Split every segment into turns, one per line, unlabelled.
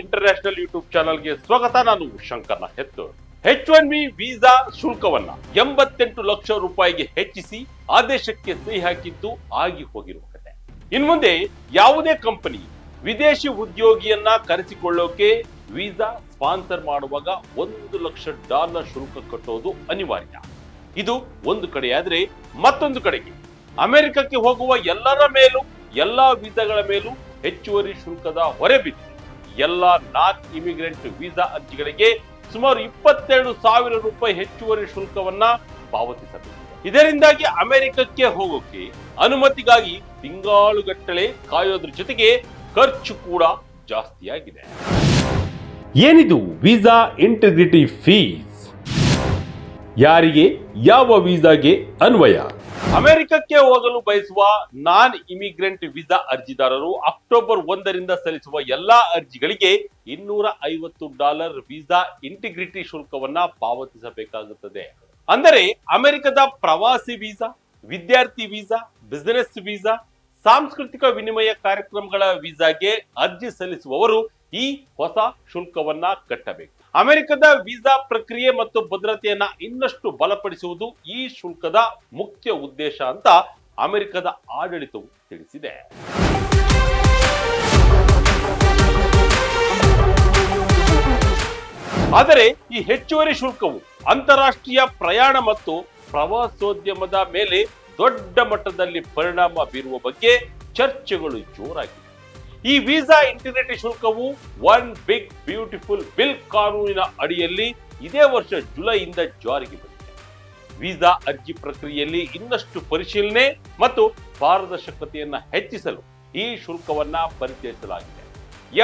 International YouTube ಚಾನಲ್ಗೆ ಸ್ವಾಗತ. ನಾನು ಶಂಕರ್ನ ಹೆತ್ತು ಎಚ್ ಒನ್ ಬಿ ವೀಸಾ ಶುಲ್ಕವನ್ನ ಎಂಬತ್ತೆಂಟು ಲಕ್ಷ ರೂಪಾಯಿಗೆ ಹೆಚ್ಚಿಸಿ ಆದೇಶಕ್ಕೆ ಸಹಿ ಹಾಕಿದ್ದು ಆಗಿ ಹೋಗಿರುವ ಕತೆ. ಇನ್ನು ಮುಂದೆ ಯಾವುದೇ ಕಂಪನಿ ವಿದೇಶಿ ಉದ್ಯೋಗಿಯನ್ನ ಕರೆಸಿಕೊಳ್ಳೋಕೆ ವೀಸಾ ಸ್ಪಾನ್ಸರ್ ಮಾಡುವಾಗ ಒಂದು ಲಕ್ಷ ಡಾಲರ್ ಶುಲ್ಕ ಕಟ್ಟೋದು ಅನಿವಾರ್ಯ. ಇದು ಒಂದು ಕಡೆಯಾದ್ರೆ ಮತ್ತೊಂದು ಕಡೆಗೆ ಅಮೆರಿಕಕ್ಕೆ ಹೋಗುವ ಎಲ್ಲರ ಮೇಲೂ, ಎಲ್ಲಾ ವೀಸಾಗಳ ಮೇಲೂ ಹೆಚ್ಚುವರಿ ಶುಲ್ಕದ ಹೊರೆ ಬಿದ್ದು ಎಲ್ಲ ನಾನ್ ಇಮಿಗ್ರೆಂಟ್ ವೀಸಾ ಅರ್ಜಿಗಳಿಗೆ ಸುಮಾರು ಇಪ್ಪತ್ತೆರಡು ಸಾವಿರ ರೂಪಾಯಿ ಹೆಚ್ಚುವರಿ ಶುಲ್ಕವನ್ನ ಪಾವತಿಸಬೇಕು. ಇದರಿಂದಾಗಿ ಅಮೆರಿಕಕ್ಕೆ ಹೋಗೋಕೆ ಅನುಮತಿಗಾಗಿ ತಿಂಗಾಳುಗಟ್ಟಲೆ ಕಾಯೋದ್ರ ಜೊತೆಗೆ ಖರ್ಚು ಕೂಡ ಜಾಸ್ತಿಯಾಗಿದೆ. ಏನಿದು ವೀಸಾ ಇಂಟಿಗ್ರಿಟಿ ಫೀಸ್? ಯಾರಿಗೆ, ಯಾವ ವೀಸಾಗೆ ಅನ್ವಯ? ಅಮೆರಿಕಕ್ಕೆ ಹೋಗಲು ಬಯಸುವ ನಾನ್ ಇಮಿಗ್ರೆಂಟ್ ವೀಸಾ ಅರ್ಜಿದಾರರು ಅಕ್ಟೋಬರ್ ಒಂದರಿಂದ ಸಲ್ಲಿಸುವ ಎಲ್ಲಾ ಅರ್ಜಿಗಳಿಗೆ ಇನ್ನೂರ ಐವತ್ತು ಡಾಲರ್ ವೀಸಾ ಇಂಟಿಗ್ರಿಟಿ ಶುಲ್ಕವನ್ನ ಪಾವತಿಸಬೇಕಾಗುತ್ತದೆ. ಅಂದರೆ ಅಮೆರಿಕದ ಪ್ರವಾಸಿ ವೀಸಾ, ವಿದ್ಯಾರ್ಥಿ ವೀಸಾ ಬಿಸಿನೆಸ್ ವೀಸಾ, ಸಾಂಸ್ಕೃತಿಕ ವಿನಿಮಯ ಕಾರ್ಯಕ್ರಮಗಳ ವೀಸಾಗೆ ಅರ್ಜಿ ಸಲ್ಲಿಸುವವರು ಈ ಹೊಸ ಶುಲ್ಕವನ್ನ ಕಟ್ಟಬೇಕು. ಅಮೆರಿಕದ ವೀಸಾ ಪ್ರಕ್ರಿಯೆ ಮತ್ತು ಭದ್ರತೆಯನ್ನ ಇನ್ನಷ್ಟು ಬಲಪಡಿಸುವುದು ಈ ಶುಲ್ಕದ ಮುಖ್ಯ ಉದ್ದೇಶ ಅಂತ ಅಮೆರಿಕದ ಆಡಳಿತವು ತಿಳಿಸಿದೆ. ಆದರೆ ಈ ಹೆಚ್ಚುವರಿ ಶುಲ್ಕವು ಅಂತಾರಾಷ್ಟ್ರೀಯ ಪ್ರಯಾಣ ಮತ್ತು ಪ್ರವಾಸೋದ್ಯಮದ ಮೇಲೆ ದೊಡ್ಡ ಮಟ್ಟದಲ್ಲಿ ಪರಿಣಾಮ ಬೀರುವ ಬಗ್ಗೆ ಚರ್ಚೆಗಳು ಜೋರಾಗಿವೆ. ಈ ವೀಸಾ ಇಂಟಿಗ್ರಿಟಿ ಶುಲ್ಕವು ಒನ್ ಬಿಗ್ ಬ್ಯೂಟಿಫುಲ್ ಬಿಲ್ ಕಾನೂನಿನ ಅಡಿಯಲ್ಲಿ ಇದೇ ವರ್ಷ ಜುಲೈಯಿಂದ ಜಾರಿಗೆ ಬಂದಿದೆ. ವೀಸಾ ಅರ್ಜಿ ಪ್ರಕ್ರಿಯೆಯಲ್ಲಿ ಇನ್ನಷ್ಟು ಪರಿಶೀಲನೆ ಮತ್ತು ಪಾರದರ್ಶಕತೆಯನ್ನು ಹೆಚ್ಚಿಸಲು ಈ ಶುಲ್ಕವನ್ನ ಪರಿಚಯಿಸಲಾಗಿದೆ.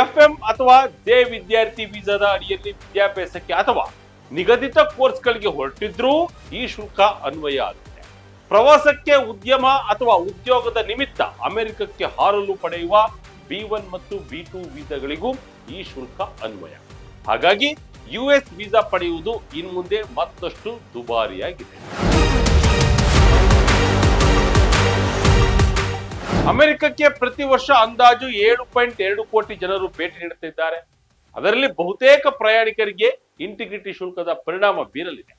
ಎಫ್ ಎಂ ಅಥವಾ ದೇ ವಿದ್ಯಾರ್ಥಿ ವೀಸಾದ ಅಡಿಯಲ್ಲಿ ವಿದ್ಯಾಭ್ಯಾಸಕ್ಕೆ ಅಥವಾ ನಿಗದಿತ ಕೋರ್ಸ್ಗಳಿಗೆ ಹೊರಟಿದ್ರೂ ಈ ಶುಲ್ಕ ಅನ್ವಯ ಆಗುತ್ತೆ. ಪ್ರವಾಸಕ್ಕೆ ಉದ್ಯಮ ಅಥವಾ ಉದ್ಯೋಗದ ನಿಮಿತ್ತ ಅಮೆರಿಕಕ್ಕೆ ಹಾರಲು ಪಡೆಯುವ ಬಿ ಒನ್ ಮತ್ತು ಬಿ ಟು ವೀಸಾಗಳಿಗೂ ಈ ಶುಲ್ಕ ಅನ್ವಯ. ಹಾಗಾಗಿ ಯು ಎಸ್ ವೀಸಾ ಪಡೆಯುವುದು ಇನ್ಮುಂದೆ ಮತ್ತಷ್ಟು ದುಬಾರಿಯಾಗಿದೆ. ಅಮೆರಿಕಕ್ಕೆ ಪ್ರತಿ ವರ್ಷ ಅಂದಾಜು ಏಳು ಪಾಯಿಂಟ್ ಎರಡು ಕೋಟಿ ಜನರು ಭೇಟಿ ನೀಡುತ್ತಿದ್ದಾರೆ. ಅದರಲ್ಲಿ ಬಹುತೇಕ ಪ್ರಯಾಣಿಕರಿಗೆ ಇಂಟಿಗ್ರಿಟಿ ಶುಲ್ಕದ ಪರಿಣಾಮ ಬೀರಲಿದೆ.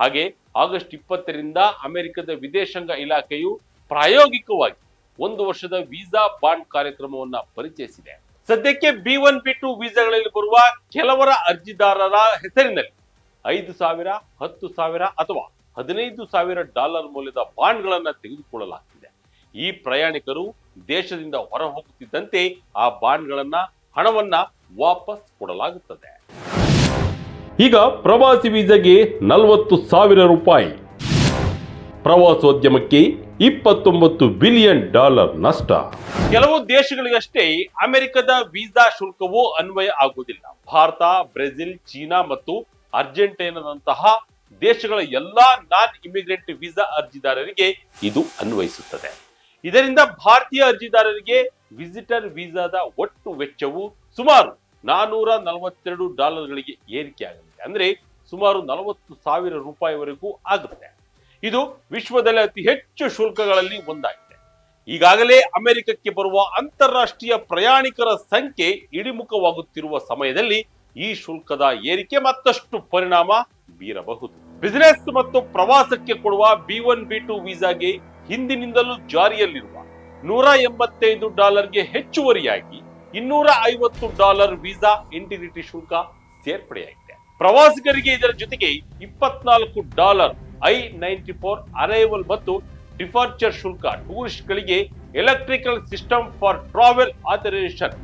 ಹಾಗೆ ಆಗಸ್ಟ್ ಇಪ್ಪತ್ತರಿಂದ ಅಮೆರಿಕದ ವಿದೇಶಾಂಗ ಇಲಾಖೆಯು ಪ್ರಾಯೋಗಿಕವಾಗಿ ಒಂದು ವರ್ಷದ ವೀಸಾ ಬಾಂಡ್ ಕಾರ್ಯಕ್ರಮವನ್ನ ಪರಿಚಯಿಸಿದೆ. ಸದ್ಯಕ್ಕೆ ಬಿ ಒನ್, ಬಿ ಟು ವೀಸಾಗಳಲ್ಲಿ ಬರುವ ಕೆಲವರ ಅರ್ಜಿದಾರರ ಹೆಸರಿನಲ್ಲಿ ಐದು ಸಾವಿರ, ಹತ್ತು ಸಾವಿರ ಅಥವಾ ಹದಿನೈದು ಸಾವಿರ ಡಾಲರ್ ಮೌಲ್ಯದ ಬಾಂಡ್ಗಳನ್ನು ತೆಗೆದುಕೊಳ್ಳಲಾಗ್ತಿದೆ. ಈ ಪ್ರಯಾಣಿಕರು ದೇಶದಿಂದ ಹೊರ ಹೋಗುತ್ತಿದ್ದಂತೆ ಆ ಬಾಂಡ್ಗಳನ್ನ ಹಣವನ್ನ ವಾಪಸ್ ಕೊಡಲಾಗುತ್ತದೆ. ಈಗ ಪ್ರವಾಸಿ ವೀಸಾಗೆ ನಲವತ್ತು ಸಾವಿರ ರೂಪಾಯಿ. ಪ್ರವಾಸೋದ್ಯಮಕ್ಕೆ ಇಪ್ಪತ್ತೊಂಬತ್ತು ಬಿಲಿಯನ್ ಡಾಲರ್ ನಷ್ಟ. ಕೆಲವು ದೇಶಗಳಿಗಷ್ಟೇ ಅಮೆರಿಕದ ವೀಸಾ ಶುಲ್ಕವು ಅನ್ವಯ ಆಗುವುದಿಲ್ಲ. ಭಾರತ, ಬ್ರೆಜಿಲ್, ಚೀನಾ ಮತ್ತು ಅರ್ಜೆಂಟೈನಾದಂತಹ ದೇಶಗಳ ಎಲ್ಲಾ ನಾನ್ ಇಮಿಗ್ರೆಂಟ್ ವೀಸಾ ಅರ್ಜಿದಾರರಿಗೆ ಇದು ಅನ್ವಯಿಸುತ್ತದೆ. ಇದರಿಂದ ಭಾರತೀಯ ಅರ್ಜಿದಾರರಿಗೆ ವಿಸಿಟರ್ ವೀಸಾದ ಒಟ್ಟು ವೆಚ್ಚವು ಸುಮಾರು ನಾನೂರ ನಲವತ್ತೆರಡು ಡಾಲರ್ಗಳಿಗೆ ಏರಿಕೆಯಾಗಲಿದೆ. ಅಂದ್ರೆ ಸುಮಾರು ನಲವತ್ತು ಸಾವಿರ ರೂಪಾಯಿವರೆಗೂ ಆಗುತ್ತೆ. ಇದು ವಿಶ್ವದಲ್ಲಿ ಅತಿ ಹೆಚ್ಚು ಶುಲ್ಕಗಳಲ್ಲಿ ಒಂದಾಗಿದೆ. ಈಗಾಗಲೇ ಅಮೆರಿಕಕ್ಕೆ ಬರುವ ಅಂತಾರಾಷ್ಟ್ರೀಯ ಪ್ರಯಾಣಿಕರ ಸಂಖ್ಯೆ ಇಳಿಮುಖವಾಗುತ್ತಿರುವ ಸಮಯದಲ್ಲಿ ಈ ಶುಲ್ಕದ ಏರಿಕೆ ಮತ್ತಷ್ಟು ಪರಿಣಾಮ ಬೀರಬಹುದು. ಬಿಸಿನೆಸ್ ಮತ್ತು ಪ್ರವಾಸಕ್ಕೆ ಕೊಡುವ ಬಿ ಒನ್ ಬಿ ಟು ವೀಸಾಗೆ ಹಿಂದಿನಿಂದಲೂ ಜಾರಿಯಲ್ಲಿರುವ ನೂರ ಎಂಬತ್ತೈದು ಡಾಲರ್ಗೆ ಹೆಚ್ಚುವರಿಯಾಗಿ ಇನ್ನೂರ ಐವತ್ತು ಡಾಲರ್ ವೀಸಾ ಇಂಟಿಗ್ರಿಟಿ ಶುಲ್ಕ ಸೇರ್ಪಡೆಯಾಗಿದೆ. ಪ್ರವಾಸಿಗರಿಗೆ ಇದರ ಜೊತೆಗೆ ಇಪ್ಪತ್ನಾಲ್ಕು dollar I ninety four arrival ಮತ್ತು ಡಿಪಾರ್ಚರ್ ಶುಲ್ಕ. ಟೂರಿಸ್ಟ್ಗಳಿಗೆ electrical system for travel authorization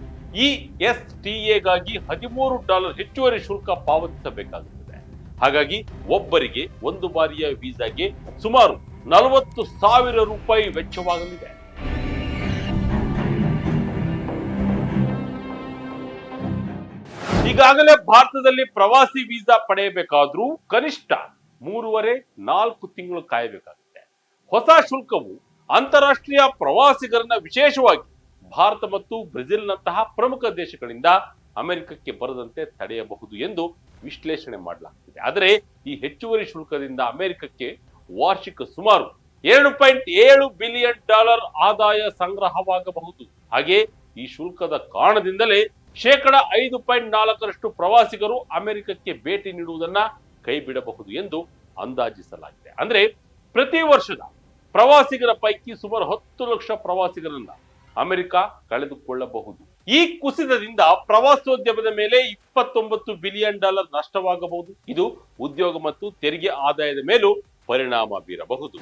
E S T ಎಗಾಗಿ ಹದಿಮೂರು ಡಾಲರ್ ಹೆಚ್ಚುವರಿ ಶುಲ್ಕ ಪಾವತಿಸಬೇಕಾಗುತ್ತದೆ. ಹಾಗಾಗಿ ಒಬ್ಬರಿಗೆ ಒಂದು ಬಾರಿಯ ವೀಸಾಗೆ ಸುಮಾರು ನಲವತ್ತು ಸಾವಿರ ರೂಪಾಯಿ ವೆಚ್ಚವಾಗಲಿದೆ. ಈಗಾಗಲೇ ಭಾರತದಲ್ಲಿ ಪ್ರವಾಸಿ ವೀಸಾ ಪಡೆಯಬೇಕಾದ್ರೂ ಕನಿಷ್ಠ ಮೂರುವರೆ, ನಾಲ್ಕು ತಿಂಗಳು ಕಾಯಬೇಕಾಗುತ್ತೆ. ಹೊಸ ಶುಲ್ಕವು ಅಂತಾರಾಷ್ಟ್ರೀಯ ಪ್ರವಾಸಿಗರನ್ನ ವಿಶೇಷವಾಗಿ ಭಾರತ ಮತ್ತು ಬ್ರೆಜಿಲ್ನಂತಹ ಪ್ರಮುಖ ದೇಶಗಳಿಂದ ಅಮೆರಿಕಕ್ಕೆ ಬರದಂತೆ ತಡೆಯಬಹುದು ಎಂದು ವಿಶ್ಲೇಷಣೆ ಮಾಡಲಾಗ್ತಿದೆ. ಆದರೆ ಈ ಹೆಚ್ಚುವರಿ ಶುಲ್ಕದಿಂದ ಅಮೆರಿಕಕ್ಕೆ ವಾರ್ಷಿಕ ಸುಮಾರು ಎರಡು ಪಾಯಿಂಟ್ ಏಳು ಬಿಲಿಯನ್ ಡಾಲರ್ ಆದಾಯ ಸಂಗ್ರಹವಾಗಬಹುದು. ಹಾಗೆ ಈ ಶುಲ್ಕದ ಕಾರಣದಿಂದಲೇ ಶೇಕಡ ಐದು ಪಾಯಿಂಟ್ ನಾಲ್ಕರಷ್ಟು ಪ್ರವಾಸಿಗರು ಅಮೆರಿಕಕ್ಕೆ ಭೇಟಿ ನೀಡುವುದನ್ನ ಕೈ ಬಿಡಬಹುದು ಎಂದು ಅಂದಾಜಿಸಲಾಗಿದೆ. ಅಂದ್ರೆ ಪ್ರತಿ ವರ್ಷದ ಪ್ರವಾಸಿಗರ ಪೈಕಿ ಸುಮಾರು ಹತ್ತು ಲಕ್ಷ ಪ್ರವಾಸಿಗರನ್ನ ಅಮೆರಿಕ ಕಳೆದುಕೊಳ್ಳಬಹುದು. ಈ ಕುಸಿತದಿಂದ ಪ್ರವಾಸೋದ್ಯಮದ ಮೇಲೆ ಇಪ್ಪತ್ತೊಂಬತ್ತು ಬಿಲಿಯನ್ ಡಾಲರ್ ನಷ್ಟವಾಗಬಹುದು. ಇದು ಉದ್ಯೋಗ ಮತ್ತು ತೆರಿಗೆ ಆದಾಯದ ಮೇಲೂ ಪರಿಣಾಮ ಬೀರಬಹುದು.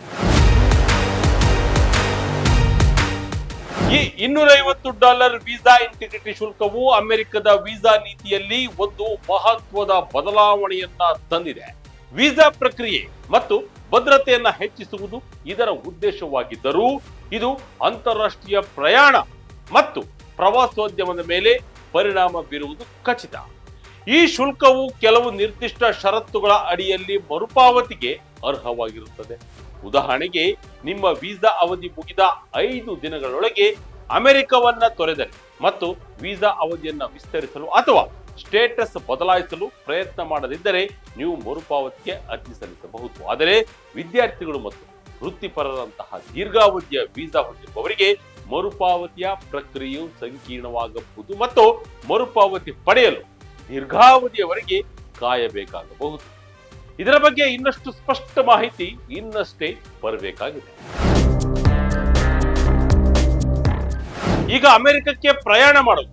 ಈ ಇನ್ನೂರೈವತ್ತು ಡಾಲರ್ ವೀಸಾ ಇಂಟಿಗ್ರಿಟಿ ಶುಲ್ಕವು ಅಮೆರಿಕದ ವೀಸಾ ನೀತಿಯಲ್ಲಿ ಒಂದು ಮಹತ್ವದ ಬದಲಾವಣೆಯನ್ನ ತಂದಿದೆ. ವೀಸಾ ಪ್ರಕ್ರಿಯೆ ಮತ್ತು ಭದ್ರತೆಯನ್ನ ಹೆಚ್ಚಿಸುವುದು ಇದರ ಉದ್ದೇಶವಾಗಿದ್ದರೂ ಇದು ಅಂತಾರಾಷ್ಟ್ರೀಯ ಪ್ರಯಾಣ ಮತ್ತು ಪ್ರವಾಸೋದ್ಯಮದ ಮೇಲೆ ಪರಿಣಾಮ ಬೀರುವುದು ಖಚಿತ. ಈ ಶುಲ್ಕವು ಕೆಲವು ನಿರ್ದಿಷ್ಟ ಷರತ್ತುಗಳ ಅಡಿಯಲ್ಲಿ ಮರುಪಾವತಿಗೆ ಅರ್ಹವಾಗಿರುತ್ತದೆ. ಉದಾಹರಣೆಗೆ, ನಿಮ್ಮ ವೀಸಾ ಅವಧಿ ಮುಗಿದ ಐದು ದಿನಗಳೊಳಗೆ ಅಮೆರಿಕವನ್ನ ತೊರೆದರೆ ಮತ್ತು ವೀಸಾ ಅವಧಿಯನ್ನು ವಿಸ್ತರಿಸಲು ಅಥವಾ ಸ್ಟೇಟಸ್ ಬದಲಾಯಿಸಲು ಪ್ರಯತ್ನ ಮಾಡದಿದ್ದರೆ ನೀವು ಮರುಪಾವತಿಗೆ ಅರ್ಜಿ ಸಲ್ಲಿಸಬಹುದು. ಆದರೆ ವಿದ್ಯಾರ್ಥಿಗಳು ಮತ್ತು ವೃತ್ತಿಪರರಂತಹ ದೀರ್ಘಾವಧಿಯ ವೀಸಾ ಹೊಂದಿರುವವರಿಗೆ ಮರುಪಾವತಿಯ ಪ್ರಕ್ರಿಯೆಯು ಸಂಕೀರ್ಣವಾಗಬಹುದು ಮತ್ತು ಮರುಪಾವತಿ ಪಡೆಯಲು ದೀರ್ಘಾವಧಿಯವರೆಗೆ ಕಾಯಬೇಕಾಗಬಹುದು. ಇದರ ಬಗ್ಗೆ ಇನ್ನಷ್ಟು ಸ್ಪಷ್ಟ ಮಾಹಿತಿ ಇನ್ನಷ್ಟೇ ಬರಬೇಕಾಗಿದೆ. ಈಗ ಅಮೆರಿಕಕ್ಕೆ ಪ್ರಯಾಣ ಮಾಡೋದು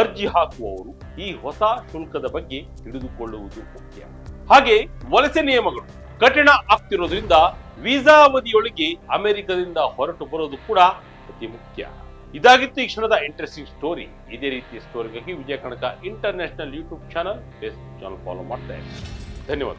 ಅರ್ಜಿ ಹಾಕುವವರು ಈ ಹೊಸ ಶುಲ್ಕದ ಬಗ್ಗೆ ತಿಳಿದುಕೊಳ್ಳುವುದು ಮುಖ್ಯ. ಹಾಗೆ ವಲಸೆ ನಿಯಮಗಳು ಕಠಿಣ ಆಗ್ತಿರೋದ್ರಿಂದ ವೀಸಾ ಅವಧಿಯೊಳಗೆ ಅಮೆರಿಕದಿಂದ ಹೊರಟು ಬರೋದು ಕೂಡ ಅತಿ ಮುಖ್ಯ. ಇದಾಗಿತ್ತು ಈ ಕ್ಷಣದ ಇಂಟ್ರೆಸ್ಟಿಂಗ್ ಸ್ಟೋರಿ. ಇದೇ ರೀತಿಯ ಸ್ಟೋರಿಗಾಗಿ Vijaya ಕಣಕ international YouTube channel, Facebook channel follow ಮಾಡ್ತಾ ಇದ್ದೀನಿ ಧನ್ಯವಾದ.